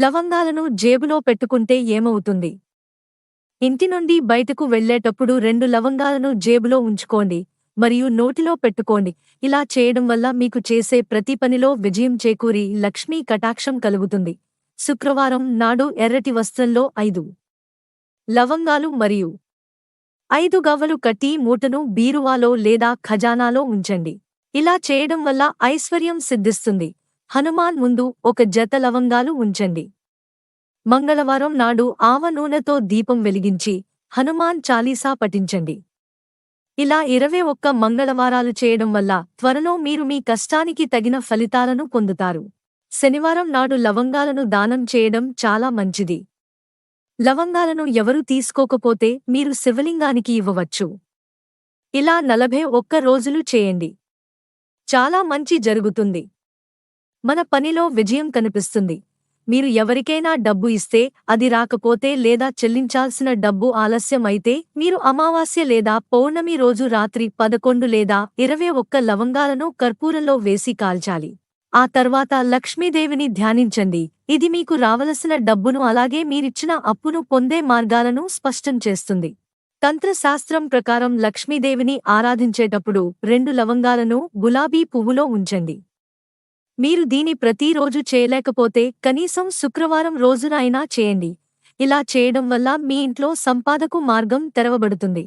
లవంగాలను జేబులో పెట్టుకుంటే ఏమవుతుంది? ఇంటి నుండి బయటకు వెళ్ళేటప్పుడు రెండు లవంగాలను జేబులో ఉంచుకోండి మరియు నోటిలో పెట్టుకోండి. ఇలా చేయడం వల్ల మీకు చేసే ప్రతి పనిలో విజయం చేకూరి లక్ష్మీ కటాక్షం కలుగుతుంది. శుక్రవారం నాడు ఎర్రటి వస్త్రంలో ఐదు లవంగాలు మరియు ఐదు గవ్వలు కట్టి మూటను బీరువాలో లేదా ఖజానాలో ఉంచండి. ఇలా చేయడం వల్ల ఐశ్వర్యం సిద్ధిస్తుంది. హనుమాన్ ముందు ఒక జత లవంగాలు ఉంచండి. మంగళవారం నాడు ఆవ నూనెతో దీపం వెలిగించి హనుమాన్ చాలీసా పఠించండి. ఇలా ఇరవై ఒక్క మంగళవారాలు చేయడం వల్ల త్వరలో మీరు మీ కష్టానికి తగిన ఫలితాలను పొందుతారు. శనివారం నాడు లవంగాలను దానం చేయడం చాలా మంచిది. లవంగాలను ఎవరు తీసుకోకపోతే మీరు శివలింగానికి ఇవ్వవచ్చు. ఇలా నలభై ఒక్క రోజులు చేయండి. చాలా మంచి జరుగుతుంది. మన పనిలో విజయం కనిపిస్తుంది. మీరు ఎవరికైనా డబ్బు ఇస్తే అది రాకపోతే లేదా చెల్లించాల్సిన డబ్బు ఆలస్యం అయితే మీరు అమావాస్య లేదా పౌర్ణమి రోజు రాత్రి పదకొండు లేదా ఇరవై ఒక్క లవంగాలను కర్పూరంలో వేసి కాల్చాలి. ఆ తర్వాత లక్ష్మీదేవిని ధ్యానించండి. ఇది మీకు రావలసిన డబ్బును అలాగే మీరిచ్చిన అప్పును పొందే మార్గాలను స్పష్టం చేస్తుంది. తంత్రశాస్త్రం ప్రకారం లక్ష్మీదేవిని ఆరాధించేటప్పుడు రెండు లవంగాలను గులాబీ పువ్వులో ఉంచండి. మీరు దీని ప్రతిరోజు చేయలేకపోతే కనీసం శుక్రవారం రోజున అయినా చేయండి. ఇలా చేయడం వల్ల మీ ఇంట్లో సంపాదకు మార్గం తెరవబడుతుంది.